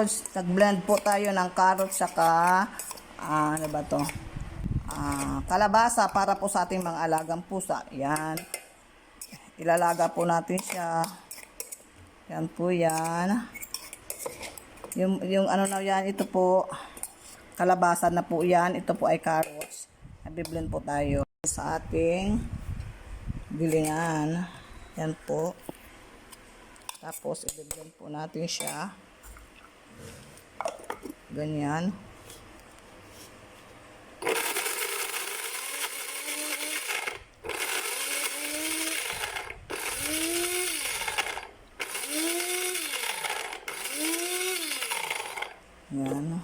lods, nag-blend po tayo ng carrot saka ah, ano ba to? Ah, kalabasa para po sa ating mga alagang pusa. Yan. Ilalaga po natin siya. Yan po yan. Yung, yung ano na yan, ito po, kalabasa na po yan. Ito po ay carrots. Nabiblend po tayo sa ating bilingan. Yan po. Tapos, i-blend po natin siya. Ganyan. Yan.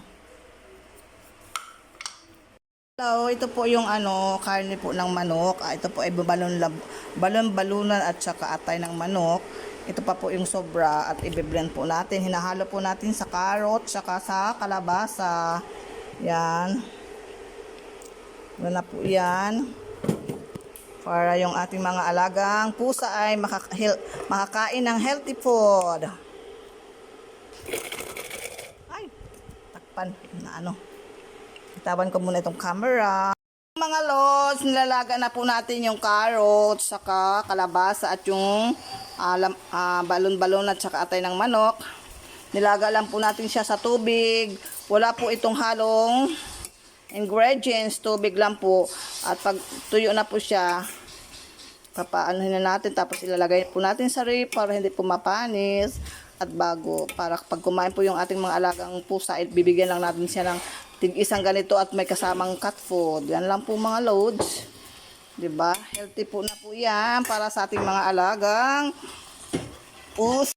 Hello, ito po yung ano, karne po ng manok. Ah, ito po ay balon balon balunan at saka atay ng manok. Ito pa po yung sobra at i-blend po natin. Hinahalo po natin sa carrot saka sa kalabasa. Yan. Wala po yan. Para yung ating mga alagang pusa ay makakain ng healthy food. Ay, takpan na ano. Itawan ko muna itong camera. Mga lods, nilalaga na po natin yung carrots, saka kalabasa at yung alam, ah, balon-balon at saka atay ng manok. Nilaga lang po natin siya sa tubig. Wala po itong halong ingredients, tubig lang po. At pag tuyo na po siya, papaanohin na natin tapos ilalagay po natin sa rip para hindi po mapanis at bago para pag kumain po yung ating mga alagang pusa eh, bibigyan lang natin siya ng tig isang ganito at may kasamang cat food. Yan lang po mga loads. 'di ba healthy po na po yan para sa ating mga alagang pusa